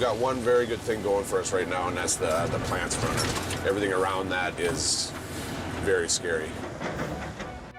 we've got one very good thing going for us right now, and that's the the plants running. Everything around that is very scary.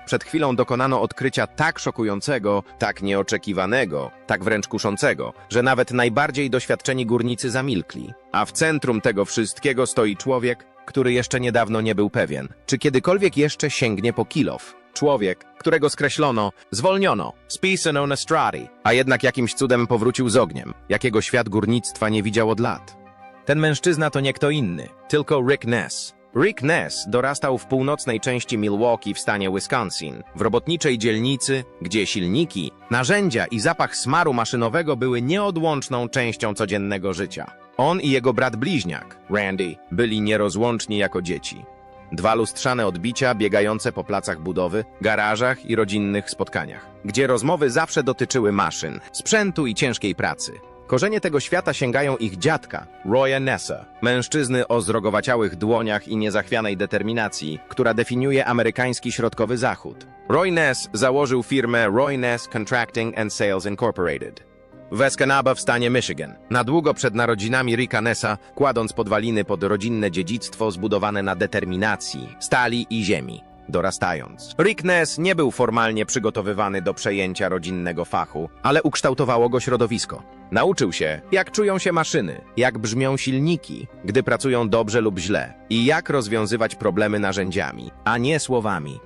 Przed chwilą dokonano odkrycia tak szokującego, tak nieoczekiwanego, tak wręcz kuszącego, że nawet najbardziej doświadczeni górnicy zamilkli. A w centrum tego wszystkiego stoi człowiek, który jeszcze niedawno nie był pewien, czy kiedykolwiek jeszcze sięgnie po kilof. Człowiek, którego skreślono, zwolniono, spisano na strati, a jednak jakimś cudem powrócił z ogniem, jakiego świat górnictwa nie widział od lat. Ten mężczyzna to nie kto inny, tylko Rick Ness. Rick Ness dorastał w północnej części Milwaukee w stanie Wisconsin, w robotniczej dzielnicy, gdzie silniki, narzędzia i zapach smaru maszynowego były nieodłączną częścią codziennego życia. On i jego brat bliźniak, Randy, byli nierozłączni jako dzieci. Dwa lustrzane odbicia biegające po placach budowy, garażach i rodzinnych spotkaniach, gdzie rozmowy zawsze dotyczyły maszyn, sprzętu i ciężkiej pracy. Korzenie tego świata sięgają ich dziadka, Roya Nessa, mężczyzny o zrogowaciałych dłoniach i niezachwianej determinacji, która definiuje amerykański środkowy zachód. Roy Ness założył firmę Roy Ness Contracting and Sales Incorporated w Escanaba w stanie Michigan, na długo przed narodzinami Ricka Nessa, kładąc podwaliny pod rodzinne dziedzictwo zbudowane na determinacji, stali i ziemi. Dorastając. Rick Ness nie był formalnie przygotowywany do przejęcia rodzinnego fachu, ale ukształtowało go środowisko. Nauczył się, jak czują się maszyny, jak brzmią silniki, gdy pracują dobrze lub źle, i jak rozwiązywać problemy narzędziami, a nie słowami.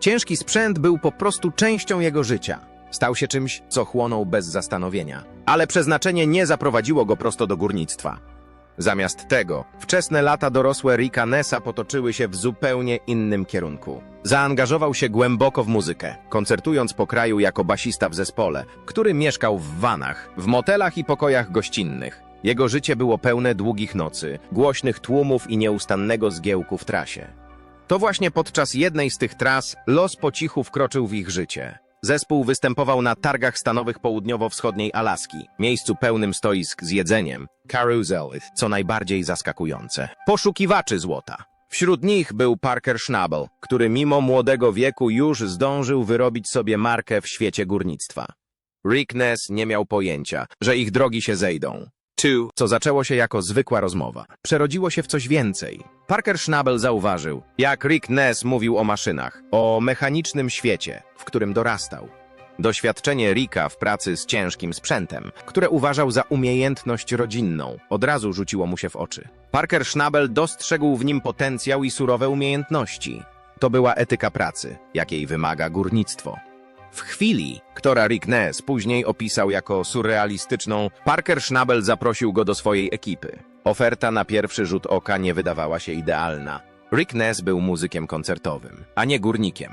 Ciężki sprzęt był po prostu częścią jego życia. Stał się czymś, co chłonął bez zastanowienia. Ale przeznaczenie nie zaprowadziło go prosto do górnictwa. Zamiast tego, wczesne lata dorosłe Ricka Nessa potoczyły się w zupełnie innym kierunku. Zaangażował się głęboko w muzykę, koncertując po kraju jako basista w zespole, który mieszkał w vanach, w motelach i pokojach gościnnych. Jego życie było pełne długich nocy, głośnych tłumów i nieustannego zgiełku w trasie. To właśnie podczas jednej z tych tras los po cichu wkroczył w ich życie. Zespół występował na targach stanowych południowo-wschodniej Alaski, miejscu pełnym stoisk z jedzeniem, carousel, co najbardziej zaskakujące. Poszukiwaczy złota. Wśród nich był Parker Schnabel, który mimo młodego wieku już zdążył wyrobić sobie markę w świecie górnictwa. Rick Ness nie miał pojęcia, że ich drogi się zejdą. Two, co zaczęło się jako zwykła rozmowa, przerodziło się w coś więcej. Parker Schnabel zauważył, jak Rick Ness mówił o maszynach, o mechanicznym świecie, w którym dorastał. Doświadczenie Ricka w pracy z ciężkim sprzętem, które uważał za umiejętność rodzinną, od razu rzuciło mu się w oczy. Parker Schnabel dostrzegł w nim potencjał i surowe umiejętności. To była etyka pracy, jakiej wymaga górnictwo. W chwili, która Rick Ness później opisał jako surrealistyczną, Parker Schnabel zaprosił go do swojej ekipy. Oferta na pierwszy rzut oka nie wydawała się idealna. Rick Ness był muzykiem koncertowym, a nie górnikiem.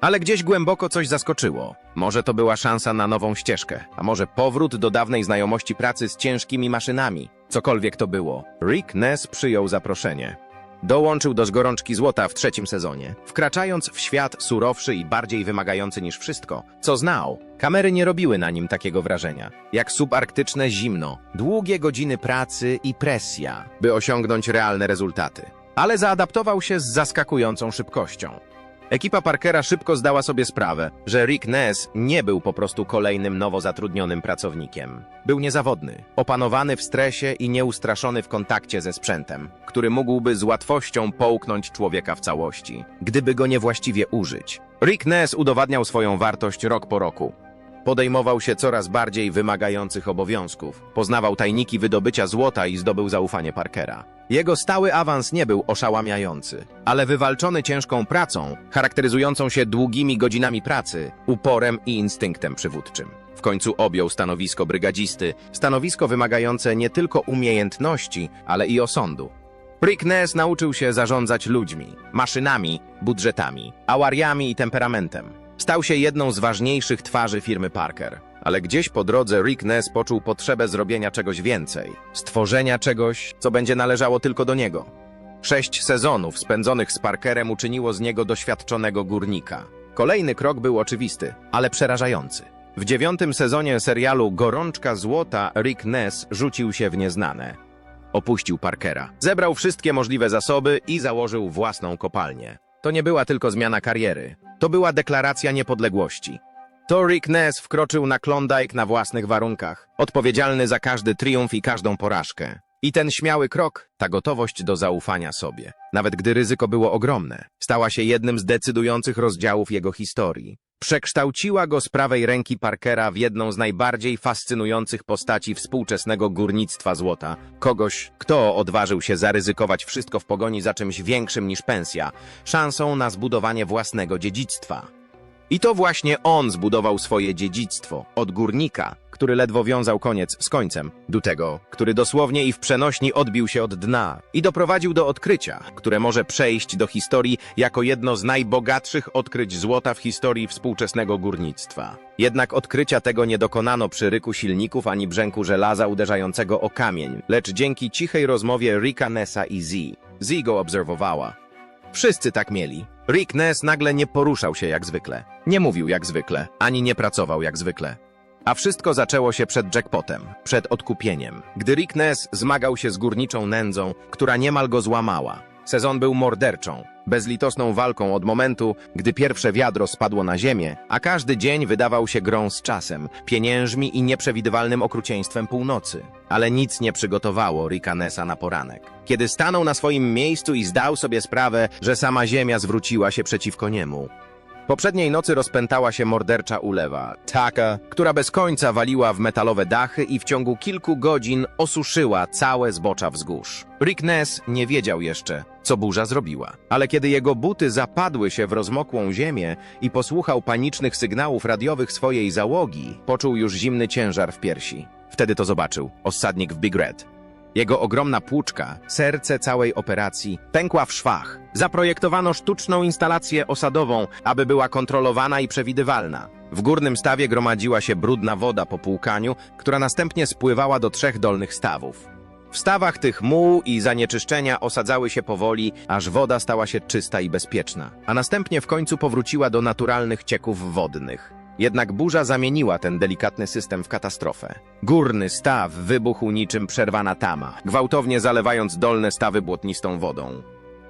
Ale gdzieś głęboko coś zaskoczyło. Może to była szansa na nową ścieżkę, a może powrót do dawnej znajomości pracy z ciężkimi maszynami. Cokolwiek to było, Rick Ness przyjął zaproszenie. Dołączył do zgorączki złota w trzecim sezonie, wkraczając w świat surowszy i bardziej wymagający niż wszystko, co znał. Kamery nie robiły na nim takiego wrażenia, jak subarktyczne zimno, długie godziny pracy i presja, by osiągnąć realne rezultaty. Ale zaadaptował się z zaskakującą szybkością. Ekipa Parkera szybko zdała sobie sprawę, że Rick Ness nie był po prostu kolejnym nowo zatrudnionym pracownikiem. Był niezawodny, opanowany w stresie i nieustraszony w kontakcie ze sprzętem, który mógłby z łatwością połknąć człowieka w całości, gdyby go niewłaściwie użyć. Rick Ness udowadniał swoją wartość rok po roku. Podejmował się coraz bardziej wymagających obowiązków, poznawał tajniki wydobycia złota i zdobył zaufanie Parkera. Jego stały awans nie był oszałamiający, ale wywalczony ciężką pracą, charakteryzującą się długimi godzinami pracy, uporem i instynktem przywódczym. W końcu objął stanowisko brygadzisty, stanowisko wymagające nie tylko umiejętności, ale i osądu. Rick Ness nauczył się zarządzać ludźmi, maszynami, budżetami, awariami i temperamentem. Stał się jedną z ważniejszych twarzy firmy Parker. Ale gdzieś po drodze Rick Ness poczuł potrzebę zrobienia czegoś więcej. Stworzenia czegoś, co będzie należało tylko do niego. Sześć sezonów spędzonych z Parkerem uczyniło z niego doświadczonego górnika. Kolejny krok był oczywisty, ale przerażający. W dziewiątym sezonie serialu Gorączka Złota Rick Ness rzucił się w nieznane. Opuścił Parkera. Zebrał wszystkie możliwe zasoby i założył własną kopalnię. To nie była tylko zmiana kariery. To była deklaracja niepodległości. To Rick Ness wkroczył na Klondike na własnych warunkach, odpowiedzialny za każdy triumf i każdą porażkę. I ten śmiały krok, ta gotowość do zaufania sobie, nawet gdy ryzyko było ogromne, stała się jednym z decydujących rozdziałów jego historii. Przekształciła go z prawej ręki Parkera w jedną z najbardziej fascynujących postaci współczesnego górnictwa złota. Kogoś, kto odważył się zaryzykować wszystko w pogoni za czymś większym niż pensja, szansą na zbudowanie własnego dziedzictwa. I to właśnie on zbudował swoje dziedzictwo od górnika, który ledwo wiązał koniec z końcem, do tego, który dosłownie i w przenośni odbił się od dna i doprowadził do odkrycia, które może przejść do historii jako jedno z najbogatszych odkryć złota w historii współczesnego górnictwa. Jednak odkrycia tego nie dokonano przy ryku silników ani brzęku żelaza uderzającego o kamień, lecz dzięki cichej rozmowie Ricka Nessa i Z. Z go obserwowała. Wszyscy tak mieli. Rick Ness nagle nie poruszał się jak zwykle. Nie mówił jak zwykle, ani nie pracował jak zwykle. A wszystko zaczęło się przed jackpotem, przed odkupieniem, gdy Rick Ness zmagał się z górniczą nędzą, która niemal go złamała. Sezon był morderczą, bezlitosną walką od momentu, gdy pierwsze wiadro spadło na ziemię, a każdy dzień wydawał się grą z czasem, pieniężmi i nieprzewidywalnym okrucieństwem północy. Ale nic nie przygotowało Ricka Nessa na poranek. Kiedy stanął na swoim miejscu i zdał sobie sprawę, że sama ziemia zwróciła się przeciwko niemu. Poprzedniej nocy rozpętała się mordercza ulewa, taka, która bez końca waliła w metalowe dachy i w ciągu kilku godzin osuszyła całe zbocza wzgórz. Rick Ness nie wiedział jeszcze, co burza zrobiła. Ale kiedy jego buty zapadły się w rozmokłą ziemię i posłuchał panicznych sygnałów radiowych swojej załogi, poczuł już zimny ciężar w piersi. Wtedy to zobaczył, osadnik w Big Red. Jego ogromna płuczka, serce całej operacji, pękła w szwach. Zaprojektowano sztuczną instalację osadową, aby była kontrolowana i przewidywalna. W górnym stawie gromadziła się brudna woda po płukaniu, która następnie spływała do trzech dolnych stawów. W stawach tych muł i zanieczyszczenia osadzały się powoli, aż woda stała się czysta i bezpieczna, a następnie w końcu powróciła do naturalnych cieków wodnych. Jednak burza zamieniła ten delikatny system w katastrofę. Górny staw wybuchł niczym przerwana tama, gwałtownie zalewając dolne stawy błotnistą wodą.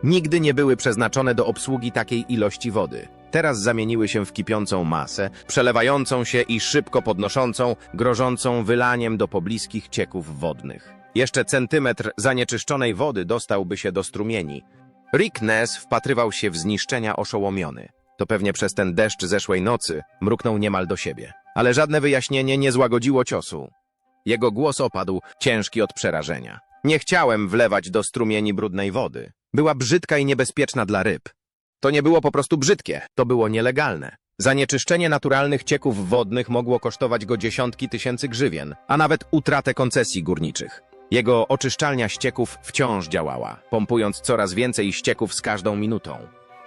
Nigdy nie były przeznaczone do obsługi takiej ilości wody. Teraz zamieniły się w kipiącą masę, przelewającą się i szybko podnoszącą, grożącą wylaniem do pobliskich cieków wodnych. Jeszcze centymetr zanieczyszczonej wody dostałby się do strumieni. Rick Ness wpatrywał się w zniszczenia oszołomiony. To pewnie przez ten deszcz zeszłej nocy mruknął niemal do siebie. Ale żadne wyjaśnienie nie złagodziło ciosu. Jego głos opadł, ciężki od przerażenia. Nie chciałem wlewać do strumieni brudnej wody. Była brzydka i niebezpieczna dla ryb. To nie było po prostu brzydkie, to było nielegalne. Zanieczyszczenie naturalnych cieków wodnych mogło kosztować go dziesiątki tysięcy grzywien, a nawet utratę koncesji górniczych. Jego oczyszczalnia ścieków wciąż działała, pompując coraz więcej ścieków z każdą minutą.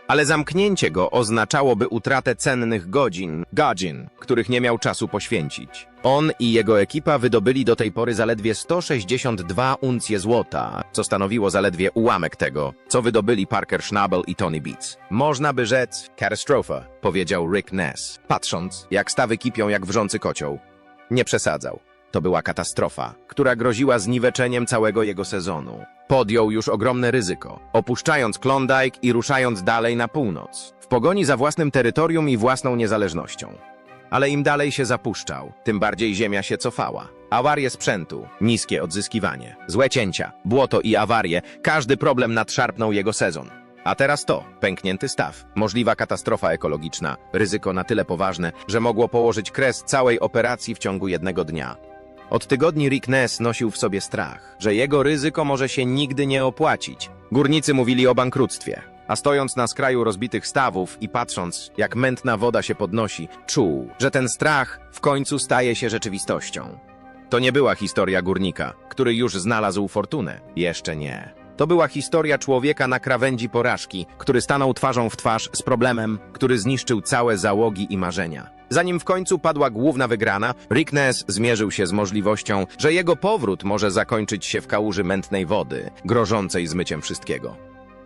Ale zamknięcie go oznaczałoby utratę cennych godzin, godzin, których nie miał czasu poświęcić. On i jego ekipa wydobyli do tej pory zaledwie 162 uncje złota, co stanowiło zaledwie ułamek tego, co wydobyli Parker Schnabel i Tony Beats. Można by rzec, katastrofa, powiedział Rick Ness, patrząc, jak stawy kipią jak wrzący kocioł. Nie przesadzał. To była katastrofa, która groziła zniweczeniem całego jego sezonu. Podjął już ogromne ryzyko, opuszczając Klondike i ruszając dalej na północ, w pogoni za własnym terytorium i własną niezależnością. Ale im dalej się zapuszczał, tym bardziej ziemia się cofała. Awarie sprzętu, niskie odzyskiwanie, złe cięcia, błoto i awarie, każdy problem nadszarpnął jego sezon. A teraz to, pęknięty staw, możliwa katastrofa ekologiczna, ryzyko na tyle poważne, że mogło położyć kres całej operacji w ciągu jednego dnia. Od tygodni Rick Ness nosił w sobie strach, że jego ryzyko może się nigdy nie opłacić. Górnicy mówili o bankructwie, a stojąc na skraju rozbitych stawów i patrząc, jak mętna woda się podnosi, czuł, że ten strach w końcu staje się rzeczywistością. To nie była historia górnika, który już znalazł fortunę. Jeszcze nie. To była historia człowieka na krawędzi porażki, który stanął twarzą w twarz z problemem, który zniszczył całe załogi i marzenia. Zanim w końcu padła główna wygrana, Rick Ness zmierzył się z możliwością, że jego powrót może zakończyć się w kałuży mętnej wody, grożącej zmyciem wszystkiego.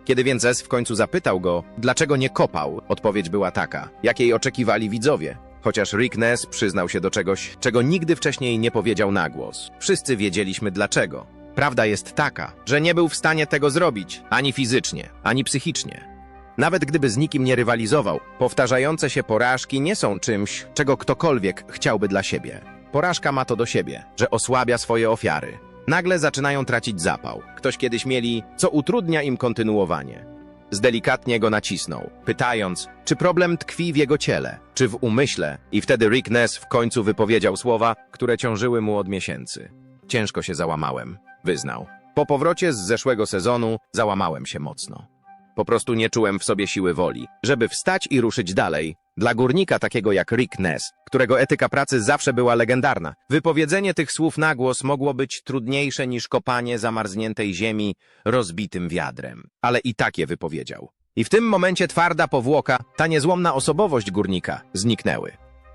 Kiedy więc S w końcu zapytał go, dlaczego nie kopał, odpowiedź była taka, jakiej oczekiwali widzowie. Chociaż Rick Ness przyznał się do czegoś, czego nigdy wcześniej nie powiedział na głos. Wszyscy wiedzieliśmy dlaczego. Prawda jest taka, że nie był w stanie tego zrobić, ani fizycznie, ani psychicznie. Nawet gdyby z nikim nie rywalizował, powtarzające się porażki nie są czymś, czego ktokolwiek chciałby dla siebie. Porażka ma to do siebie, że osłabia swoje ofiary. Nagle zaczynają tracić zapał. Ktoś kiedyś mieli, co utrudnia im kontynuowanie. Zdelikatnie go nacisnął, pytając, czy problem tkwi w jego ciele, czy w umyśle, i wtedy Rick Ness w końcu wypowiedział słowa, które ciążyły mu od miesięcy. Ciężko się załamałem, wyznał. Po powrocie z zeszłego sezonu załamałem się mocno. Po prostu nie czułem w sobie siły woli, żeby wstać i ruszyć dalej. Dla górnika takiego jak Rick Ness, którego etyka pracy zawsze była legendarna, wypowiedzenie tych słów na głos mogło być trudniejsze niż kopanie zamarzniętej ziemi rozbitym wiadrem. Ale i tak je wypowiedział. I w tym momencie twarda powłoka, ta niezłomna osobowość górnika zniknęły.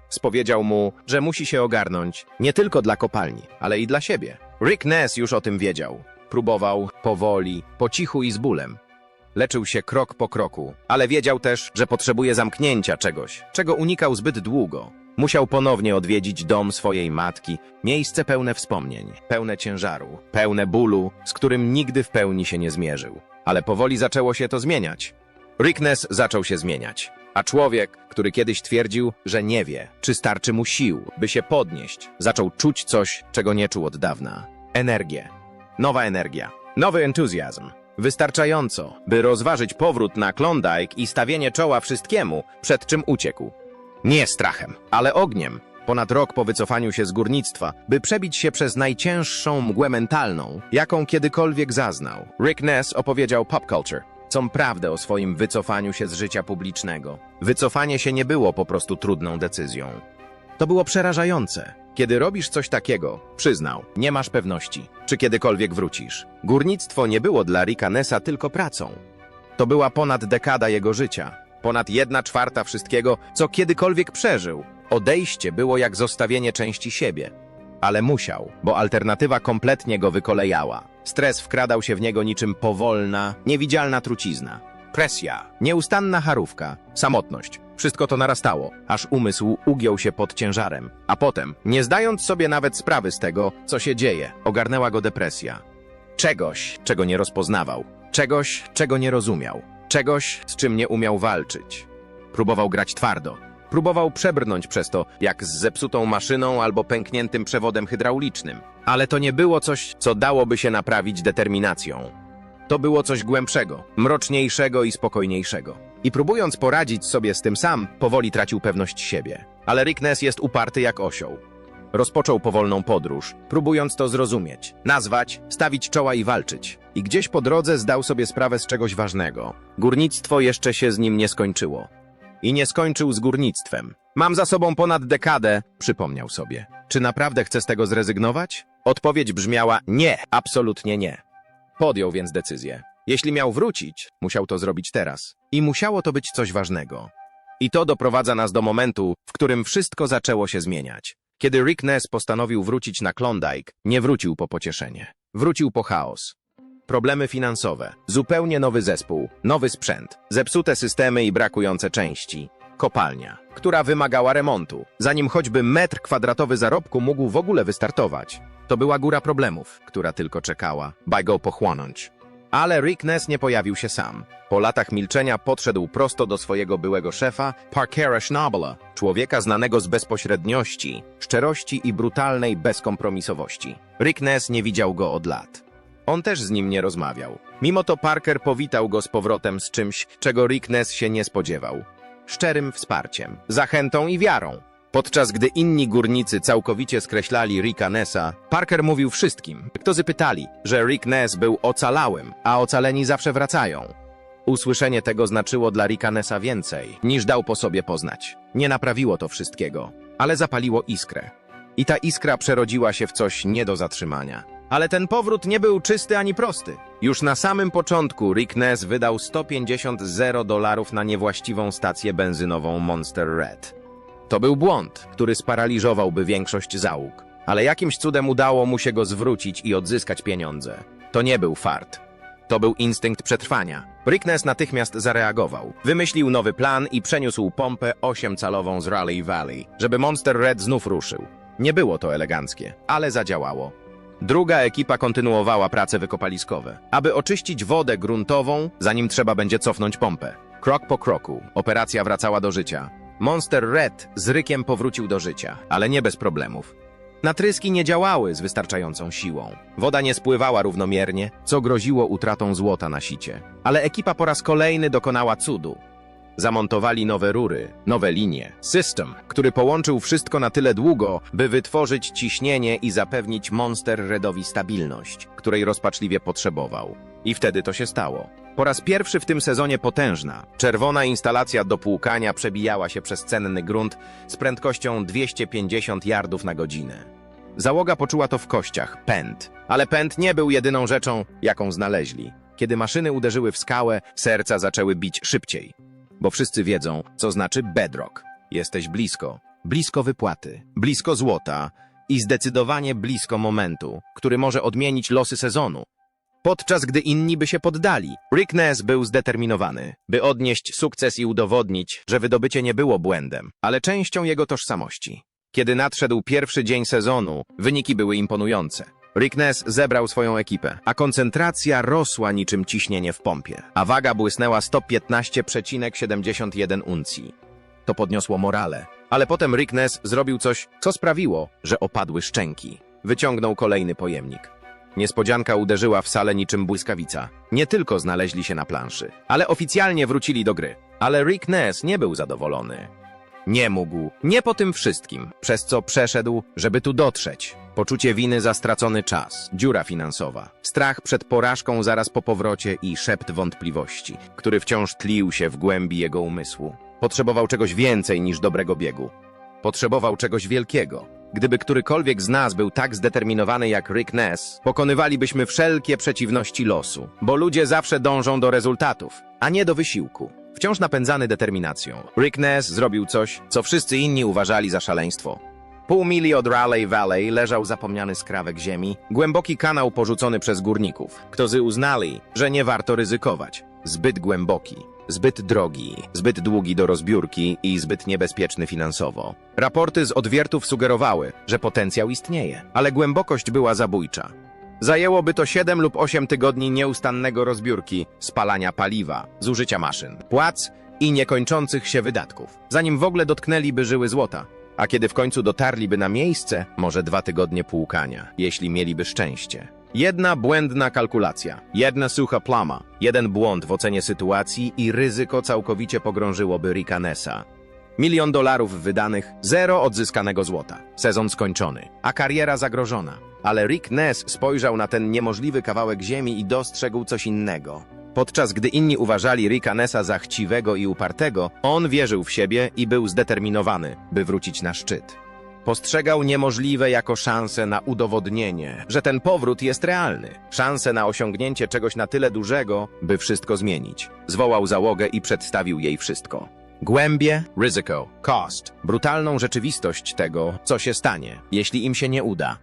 Spowiedział mu, że musi się ogarnąć nie tylko dla kopalni, ale i dla siebie. Rick Ness już o tym wiedział. Próbował powoli, po cichu i z bólem. Leczył się krok po kroku, ale wiedział też, że potrzebuje zamknięcia czegoś, czego unikał zbyt długo. Musiał ponownie odwiedzić dom swojej matki, miejsce pełne wspomnień, pełne ciężaru, pełne bólu, z którym nigdy w pełni się nie zmierzył. Ale powoli zaczęło się to zmieniać. Rickness zaczął się zmieniać, a człowiek, który kiedyś twierdził, że nie wie, czy starczy mu sił, by się podnieść, zaczął czuć coś, czego nie czuł od dawna. Energię. Nowa energia. Nowy entuzjazm. Wystarczająco, by rozważyć powrót na Klondike i stawienie czoła wszystkiemu, przed czym uciekł. Nie strachem, ale ogniem. Ponad rok po wycofaniu się z górnictwa, by przebić się przez najcięższą mgłę mentalną, jaką kiedykolwiek zaznał. Rick Ness opowiedział Pop Culture, cą prawdę o swoim wycofaniu się z życia publicznego. Wycofanie się nie było po prostu trudną decyzją. To było przerażające. Kiedy robisz coś takiego, przyznał, nie masz pewności, czy kiedykolwiek wrócisz. Górnictwo nie było dla Ricka Nessa tylko pracą. To była ponad dekada jego życia, ponad jedna czwarta wszystkiego, co kiedykolwiek przeżył. Odejście było jak zostawienie części siebie. Ale musiał, bo alternatywa kompletnie go wykolejała. Stres wkradał się w niego niczym powolna, niewidzialna trucizna. Presja, nieustanna charówka, samotność. Wszystko to narastało, aż umysł ugiął się pod ciężarem. A potem, nie zdając sobie nawet sprawy z tego, co się dzieje, ogarnęła go depresja. Czegoś, czego nie rozpoznawał. Czegoś, czego nie rozumiał. Czegoś, z czym nie umiał walczyć. Próbował grać twardo. Próbował przebrnąć przez to, jak z zepsutą maszyną albo pękniętym przewodem hydraulicznym. Ale to nie było coś, co dałoby się naprawić determinacją. To było coś głębszego, mroczniejszego i spokojniejszego. I próbując poradzić sobie z tym sam, powoli tracił pewność siebie. Ale Rick Ness jest uparty jak osioł. Rozpoczął powolną podróż, próbując to zrozumieć, nazwać, stawić czoła i walczyć. I gdzieś po drodze zdał sobie sprawę z czegoś ważnego. Górnictwo jeszcze się z nim nie skończyło. I nie skończył z górnictwem. Mam za sobą ponad dekadę, przypomniał sobie. Czy naprawdę chce z tego zrezygnować? Odpowiedź brzmiała nie, absolutnie nie. Podjął więc decyzję. Jeśli miał wrócić, musiał to zrobić teraz. I musiało to być coś ważnego. I to doprowadza nas do momentu, w którym wszystko zaczęło się zmieniać. Kiedy Rick Ness postanowił wrócić na Klondike, nie wrócił po pocieszenie. Wrócił po chaos. Problemy finansowe, zupełnie nowy zespół, nowy sprzęt, zepsute systemy i brakujące części. Kopalnia, która wymagała remontu, zanim choćby metr kwadratowy zarobku mógł w ogóle wystartować. To była góra problemów, która tylko czekała, by go pochłonąć. Ale Rick Ness nie pojawił się sam. Po latach milczenia podszedł prosto do swojego byłego szefa, Parkera Schnabela, człowieka znanego z bezpośredniości, szczerości i brutalnej bezkompromisowości. Rick Ness nie widział go od lat. On też z nim nie rozmawiał. Mimo to Parker powitał go z powrotem z czymś, czego Rick Ness się nie spodziewał. Szczerym wsparciem, zachętą i wiarą. Podczas gdy inni górnicy całkowicie skreślali Ricka Nessa, Parker mówił wszystkim, którzy pytali, że Rick Ness był ocalałym, a ocaleni zawsze wracają. Usłyszenie tego znaczyło dla Ricka Nessa więcej, niż dał po sobie poznać. Nie naprawiło to wszystkiego, ale zapaliło iskrę. I ta iskra przerodziła się w coś nie do zatrzymania. Ale ten powrót nie był czysty ani prosty. Już na samym początku Rick Ness wydał 150 zero dolarów na niewłaściwą stację benzynową Monster Red. To był błąd, który sparaliżowałby większość załóg. Ale jakimś cudem udało mu się go zwrócić i odzyskać pieniądze. To nie był fart. To był instynkt przetrwania. Rickness natychmiast zareagował. Wymyślił nowy plan i przeniósł pompę 8-calową z Raleigh Valley, żeby Monster Red znów ruszył. Nie było to eleganckie, ale zadziałało. Druga ekipa kontynuowała prace wykopaliskowe, aby oczyścić wodę gruntową, zanim trzeba będzie cofnąć pompę. Krok po kroku, operacja wracała do życia. Monster Red z rykiem powrócił do życia, ale nie bez problemów. Natryski nie działały z wystarczającą siłą. Woda nie spływała równomiernie, co groziło utratą złota na sicie. Ale ekipa po raz kolejny dokonała cudu. Zamontowali nowe rury, nowe linie, system, który połączył wszystko na tyle długo, by wytworzyć ciśnienie i zapewnić Monster Redowi stabilność, której rozpaczliwie potrzebował. I wtedy to się stało. Po raz pierwszy w tym sezonie potężna, czerwona instalacja do płukania przebijała się przez cenny grunt z prędkością 250 yardów na godzinę. Załoga poczuła to w kościach, pęd. Ale pęd nie był jedyną rzeczą, jaką znaleźli. Kiedy maszyny uderzyły w skałę, serca zaczęły bić szybciej. Bo wszyscy wiedzą, co znaczy bedrock. Jesteś blisko. Blisko wypłaty, blisko złota i zdecydowanie blisko momentu, który może odmienić losy sezonu. Podczas gdy inni by się poddali, Rick Ness był zdeterminowany, by odnieść sukces i udowodnić, że wydobycie nie było błędem, ale częścią jego tożsamości. Kiedy nadszedł pierwszy dzień sezonu, wyniki były imponujące. Rick Ness zebrał swoją ekipę, a koncentracja rosła niczym ciśnienie w pompie, a waga błysnęła 115,71 uncji. To podniosło morale. Ale potem Rick Ness zrobił coś, co sprawiło, że opadły szczęki. Wyciągnął kolejny pojemnik. Niespodzianka uderzyła w salę niczym błyskawica. Nie tylko znaleźli się na planszy, ale oficjalnie wrócili do gry. Ale Rick Ness nie był zadowolony. Nie mógł, nie po tym wszystkim, przez co przeszedł, żeby tu dotrzeć. Poczucie winy za stracony czas, dziura finansowa, strach przed porażką zaraz po powrocie i szept wątpliwości, który wciąż tlił się w głębi jego umysłu. Potrzebował czegoś więcej niż dobrego biegu. Potrzebował czegoś wielkiego. Gdyby którykolwiek z nas był tak zdeterminowany jak Rick Ness, pokonywalibyśmy wszelkie przeciwności losu, bo ludzie zawsze dążą do rezultatów, a nie do wysiłku. Wciąż napędzany determinacją, Rick Ness zrobił coś, co wszyscy inni uważali za szaleństwo. Pół mili od Raleigh Valley leżał zapomniany skrawek ziemi, głęboki kanał porzucony przez górników, którzy uznali, że nie warto ryzykować. Zbyt głęboki, zbyt drogi, zbyt długi do rozbiórki i zbyt niebezpieczny finansowo. Raporty z odwiertów sugerowały, że potencjał istnieje, ale głębokość była zabójcza. Zajęłoby to 7 lub 8 tygodni nieustannego rozbiórki, spalania paliwa, zużycia maszyn, płac i niekończących się wydatków, zanim w ogóle dotknęliby żyły złota. A kiedy w końcu dotarliby na miejsce, może dwa tygodnie płukania, jeśli mieliby szczęście. Jedna błędna kalkulacja, jedna sucha plama, jeden błąd w ocenie sytuacji i ryzyko całkowicie pogrążyłoby Ricka Nessa. Milion dolarów wydanych, zero odzyskanego złota. Sezon skończony, a kariera zagrożona. Ale Rick Ness spojrzał na ten niemożliwy kawałek ziemi i dostrzegł coś innego. Podczas gdy inni uważali Ricka Nessa za chciwego i upartego, on wierzył w siebie i był zdeterminowany, by wrócić na szczyt. Postrzegał niemożliwe jako szansę na udowodnienie, że ten powrót jest realny. Szansę na osiągnięcie czegoś na tyle dużego, by wszystko zmienić. Zwołał załogę i przedstawił jej wszystko. Głębie, ryzyko, cost, brutalną rzeczywistość tego, co się stanie, jeśli im się nie uda.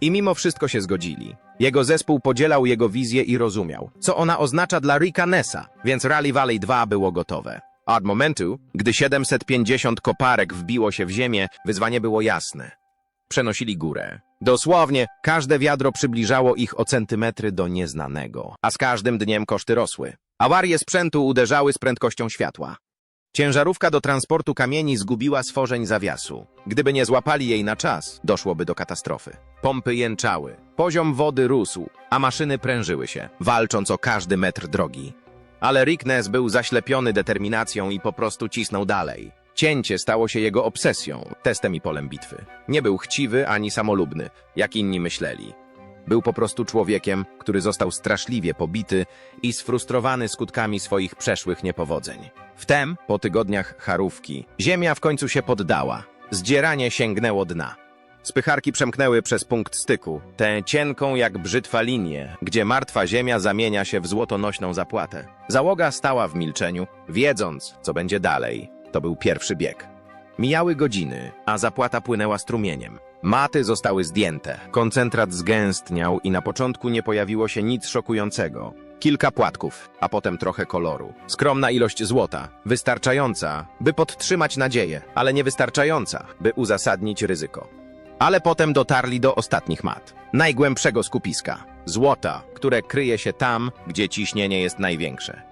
I mimo wszystko się zgodzili. Jego zespół podzielał jego wizję i rozumiał, co ona oznacza dla Ricka Nessa, więc Rally Valley 2 było gotowe. Od momentu, gdy 750 koparek wbiło się w ziemię, wyzwanie było jasne. Przenosili górę. Dosłownie, każde wiadro przybliżało ich o centymetry do nieznanego, a z każdym dniem koszty rosły. Awarie sprzętu uderzały z prędkością światła. Ciężarówka do transportu kamieni zgubiła stworzeń zawiasu. Gdyby nie złapali jej na czas, doszłoby do katastrofy. Pompy jęczały, poziom wody rósł, a maszyny prężyły się, walcząc o każdy metr drogi. Ale Rick Ness był zaślepiony determinacją i po prostu cisnął dalej. Cięcie stało się jego obsesją, testem i polem bitwy. Nie był chciwy ani samolubny, jak inni myśleli. Był po prostu człowiekiem, który został straszliwie pobity i sfrustrowany skutkami swoich przeszłych niepowodzeń. Wtem, po tygodniach charówki, ziemia w końcu się poddała. Zdzieranie sięgnęło dna. Spycharki przemknęły przez punkt styku, tę cienką jak brzytwa linię, gdzie martwa ziemia zamienia się w złotonośną zapłatę. Załoga stała w milczeniu, wiedząc, co będzie dalej. To był pierwszy bieg. Mijały godziny, a zapłata płynęła strumieniem. Maty zostały zdjęte, koncentrat zgęstniał i na początku nie pojawiło się nic szokującego. Kilka płatków, a potem trochę koloru. Skromna ilość złota, wystarczająca, by podtrzymać nadzieję, ale niewystarczająca, by uzasadnić ryzyko. Ale potem dotarli do ostatnich mat, najgłębszego skupiska złota, które kryje się tam, gdzie ciśnienie jest największe.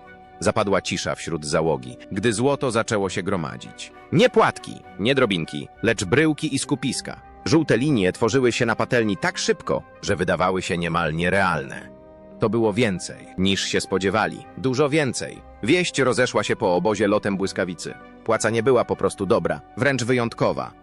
Zapadła cisza wśród załogi, gdy złoto zaczęło się gromadzić. Nie płatki, nie drobinki, lecz bryłki i skupiska. Żółte linie tworzyły się na patelni tak szybko, że wydawały się niemal nierealne. To było więcej, niż się spodziewali. Dużo więcej. Wieść rozeszła się po obozie lotem błyskawicy. Płaca nie była po prostu dobra, wręcz wyjątkowa.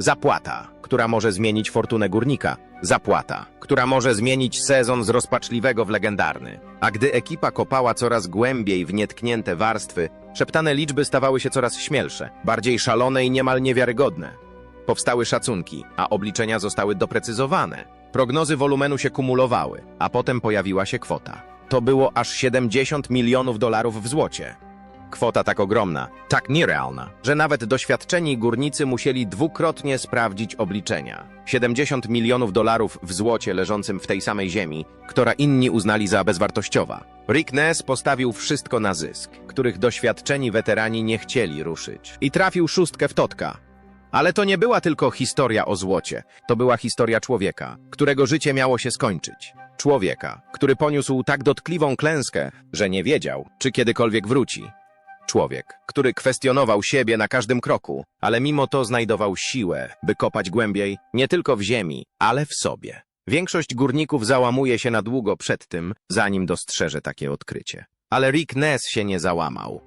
Zapłata, która może zmienić fortunę górnika. Zapłata, która może zmienić sezon z rozpaczliwego w legendarny. A gdy ekipa kopała coraz głębiej w nietknięte warstwy, szeptane liczby stawały się coraz śmielsze, bardziej szalone i niemal niewiarygodne. Powstały szacunki, a obliczenia zostały doprecyzowane. Prognozy wolumenu się kumulowały, a potem pojawiła się kwota. To było aż 70 milionów dolarów w złocie. Kwota tak ogromna, tak nierealna, że nawet doświadczeni górnicy musieli dwukrotnie sprawdzić obliczenia. 70 milionów dolarów w złocie leżącym w tej samej ziemi, która inni uznali za bezwartościowa. Rick Ness postawił wszystko na zysk, których doświadczeni weterani nie chcieli ruszyć. I trafił szóstkę w totka. Ale to nie była tylko historia o złocie, to była historia człowieka, którego życie miało się skończyć. Człowieka, który poniósł tak dotkliwą klęskę, że nie wiedział, czy kiedykolwiek wróci. Człowiek, który kwestionował siebie na każdym kroku, ale mimo to znajdował siłę, by kopać głębiej, nie tylko w ziemi, ale w sobie. Większość górników załamuje się na długo przed tym, zanim dostrzeże takie odkrycie. Ale Rick Ness się nie załamał.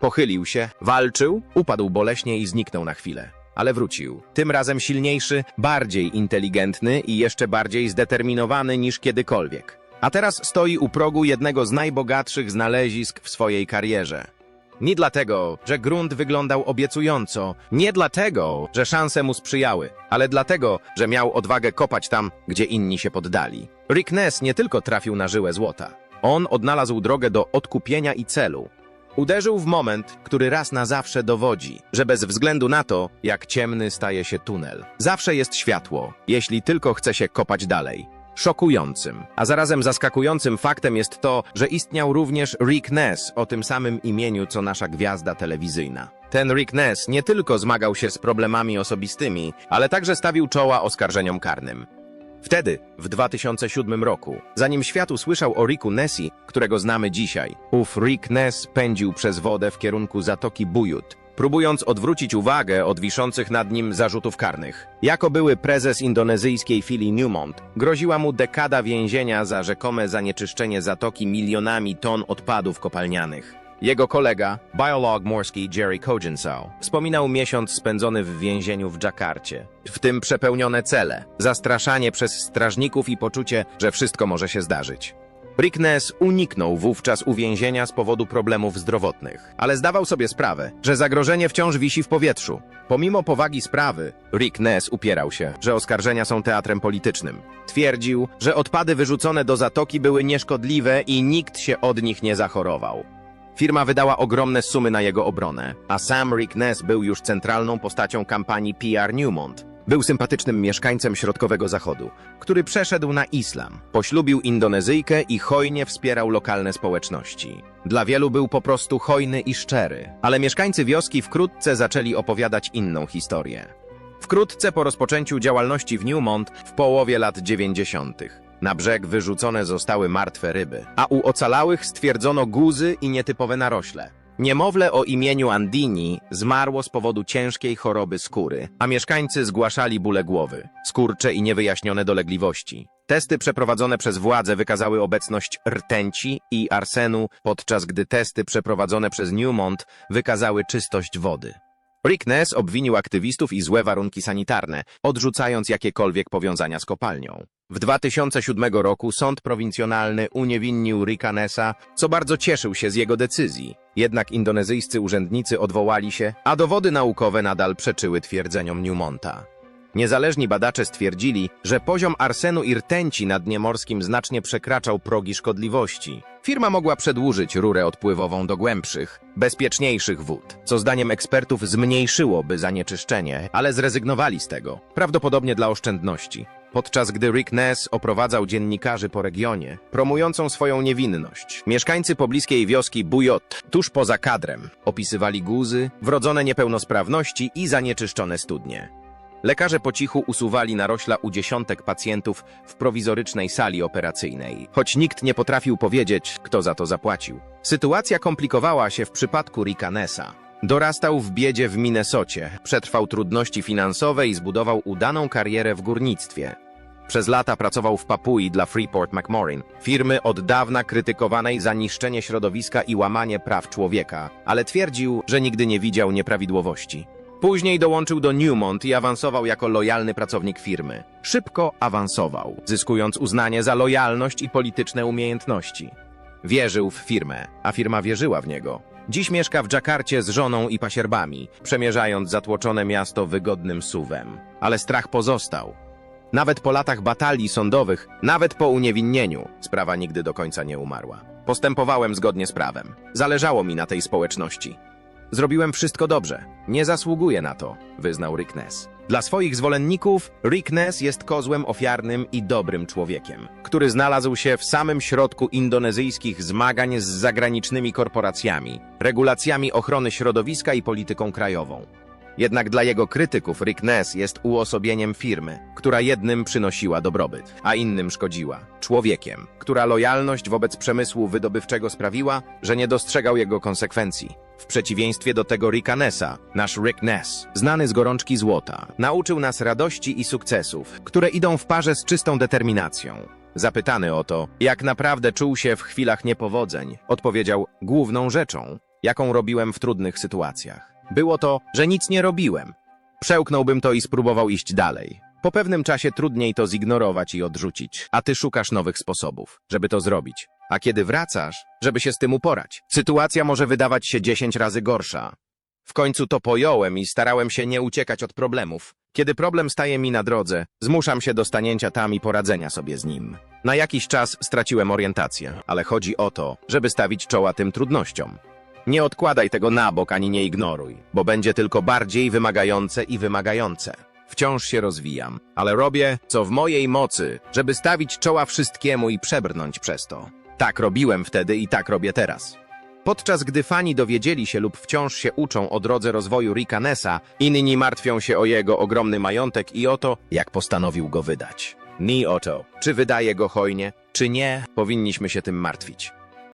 Pochylił się, walczył, upadł boleśnie i zniknął na chwilę. Ale wrócił. Tym razem silniejszy, bardziej inteligentny i jeszcze bardziej zdeterminowany niż kiedykolwiek. A teraz stoi u progu jednego z najbogatszych znalezisk w swojej karierze. Nie dlatego, że grunt wyglądał obiecująco, nie dlatego, że szanse mu sprzyjały, ale dlatego, że miał odwagę kopać tam, gdzie inni się poddali. Rick Ness nie tylko trafił na żyłę złota. On odnalazł drogę do odkupienia i celu. Uderzył w moment, który raz na zawsze dowodzi, że bez względu na to, jak ciemny staje się tunel, zawsze jest światło, jeśli tylko chce się kopać dalej. Szokującym, a zarazem zaskakującym faktem jest to, że istniał również Rick Ness o tym samym imieniu co nasza gwiazda telewizyjna. Ten Rick Ness nie tylko zmagał się z problemami osobistymi, ale także stawił czoła oskarżeniom karnym. Wtedy, w 2007 roku, zanim świat usłyszał o Ricku Nessie, którego znamy dzisiaj, ów Rick Ness pędził przez wodę w kierunku Zatoki Bujut, próbując odwrócić uwagę od wiszących nad nim zarzutów karnych. Jako były prezes indonezyjskiej filii Newmont, groziła mu dekada więzienia za rzekome zanieczyszczenie Zatoki milionami ton odpadów kopalnianych. Jego kolega, biolog morski Jerry Kojinsau, wspominał miesiąc spędzony w więzieniu w Dżakarcie. W tym przepełnione cele, zastraszanie przez strażników i poczucie, że wszystko może się zdarzyć. Rick Ness uniknął wówczas uwięzienia z powodu problemów zdrowotnych, ale zdawał sobie sprawę, że zagrożenie wciąż wisi w powietrzu. Pomimo powagi sprawy, Rick Ness upierał się, że oskarżenia są teatrem politycznym. Twierdził, że odpady wyrzucone do zatoki były nieszkodliwe i nikt się od nich nie zachorował. Firma wydała ogromne sumy na jego obronę, a sam Rick Ness był już centralną postacią kampanii PR Newmont. Był sympatycznym mieszkańcem środkowego zachodu, który przeszedł na islam, poślubił Indonezyjkę i hojnie wspierał lokalne społeczności. Dla wielu był po prostu hojny i szczery, ale mieszkańcy wioski wkrótce zaczęli opowiadać inną historię. Wkrótce po rozpoczęciu działalności w Newmont w połowie lat 90. Na brzeg wyrzucone zostały martwe ryby, a u ocalałych stwierdzono guzy i nietypowe narośle. Niemowlę o imieniu Andini zmarło z powodu ciężkiej choroby skóry, a mieszkańcy zgłaszali bóle głowy, skurcze i niewyjaśnione dolegliwości. Testy przeprowadzone przez władze wykazały obecność rtęci i arsenu, podczas gdy testy przeprowadzone przez Newmont wykazały czystość wody. Rick Ness obwinił aktywistów i złe warunki sanitarne, odrzucając jakiekolwiek powiązania z kopalnią. W 2007 roku sąd prowincjonalny uniewinnił Ricka Nessa, co bardzo cieszył się z jego decyzji. Jednak indonezyjscy urzędnicy odwołali się, a dowody naukowe nadal przeczyły twierdzeniom Newmonta. Niezależni badacze stwierdzili, że poziom arsenu i rtęci na dnie morskim znacznie przekraczał progi szkodliwości. Firma mogła przedłużyć rurę odpływową do głębszych, bezpieczniejszych wód, co zdaniem ekspertów zmniejszyłoby zanieczyszczenie, ale zrezygnowali z tego, prawdopodobnie dla oszczędności. Podczas gdy Rick Ness oprowadzał dziennikarzy po regionie, promującą swoją niewinność, mieszkańcy pobliskiej wioski Bujot, tuż poza kadrem, opisywali guzy, wrodzone niepełnosprawności i zanieczyszczone studnie. Lekarze po cichu usuwali narośla u dziesiątek pacjentów w prowizorycznej sali operacyjnej, choć nikt nie potrafił powiedzieć, kto za to zapłacił. Sytuacja komplikowała się w przypadku Ricka Nessa. Dorastał w biedzie w Minnesocie, przetrwał trudności finansowe i zbudował udaną karierę w górnictwie. Przez lata pracował w Papui dla Freeport McMoran, firmy od dawna krytykowanej za niszczenie środowiska i łamanie praw człowieka, ale twierdził, że nigdy nie widział nieprawidłowości. Później dołączył do Newmont i awansował jako lojalny pracownik firmy. Szybko awansował, zyskując uznanie za lojalność i polityczne umiejętności. Wierzył w firmę, a firma wierzyła w niego. Dziś mieszka w Dżakarcie z żoną i pasierbami, przemierzając zatłoczone miasto wygodnym suwem. Ale strach pozostał. Nawet po latach batalii sądowych, nawet po uniewinnieniu, sprawa nigdy do końca nie umarła. Postępowałem zgodnie z prawem. Zależało mi na tej społeczności. Zrobiłem wszystko dobrze. Nie zasługuję na to, wyznał Rick Ness. Dla swoich zwolenników Rick Ness jest kozłem ofiarnym i dobrym człowiekiem, który znalazł się w samym środku indonezyjskich zmagań z zagranicznymi korporacjami, regulacjami ochrony środowiska i polityką krajową. Jednak dla jego krytyków Rick Ness jest uosobieniem firmy, która jednym przynosiła dobrobyt, a innym szkodziła. Człowiekiem, która lojalność wobec przemysłu wydobywczego sprawiła, że nie dostrzegał jego konsekwencji. W przeciwieństwie do tego Ricka Nessa, nasz Rick Ness, znany z gorączki złota, nauczył nas radości i sukcesów, które idą w parze z czystą determinacją. Zapytany o to, jak naprawdę czuł się w chwilach niepowodzeń, odpowiedział główną rzeczą, jaką robiłem w trudnych sytuacjach. Było to, że nic nie robiłem. Przełknąłbym to i spróbował iść dalej. Po pewnym czasie trudniej to zignorować i odrzucić, a ty szukasz nowych sposobów, żeby to zrobić. A kiedy wracasz, żeby się z tym uporać, sytuacja może wydawać się 10 razy gorsza. W końcu to pojąłem i starałem się nie uciekać od problemów. Kiedy problem staje mi na drodze, zmuszam się do stanięcia tam i poradzenia sobie z nim. Na jakiś czas straciłem orientację, ale chodzi o to, żeby stawić czoła tym trudnościom. Nie odkładaj tego na bok ani nie ignoruj, bo będzie tylko bardziej wymagające i wymagające. Wciąż się rozwijam, ale robię, co w mojej mocy, żeby stawić czoła wszystkiemu i przebrnąć przez to. Tak robiłem wtedy i tak robię teraz. Podczas gdy fani dowiedzieli się lub wciąż się uczą o drodze rozwoju Ricka Nessa, inni martwią się o jego ogromny majątek i o to, jak postanowił go wydać. Ni o to, czy wydaje go hojnie, czy nie, powinniśmy się tym martwić.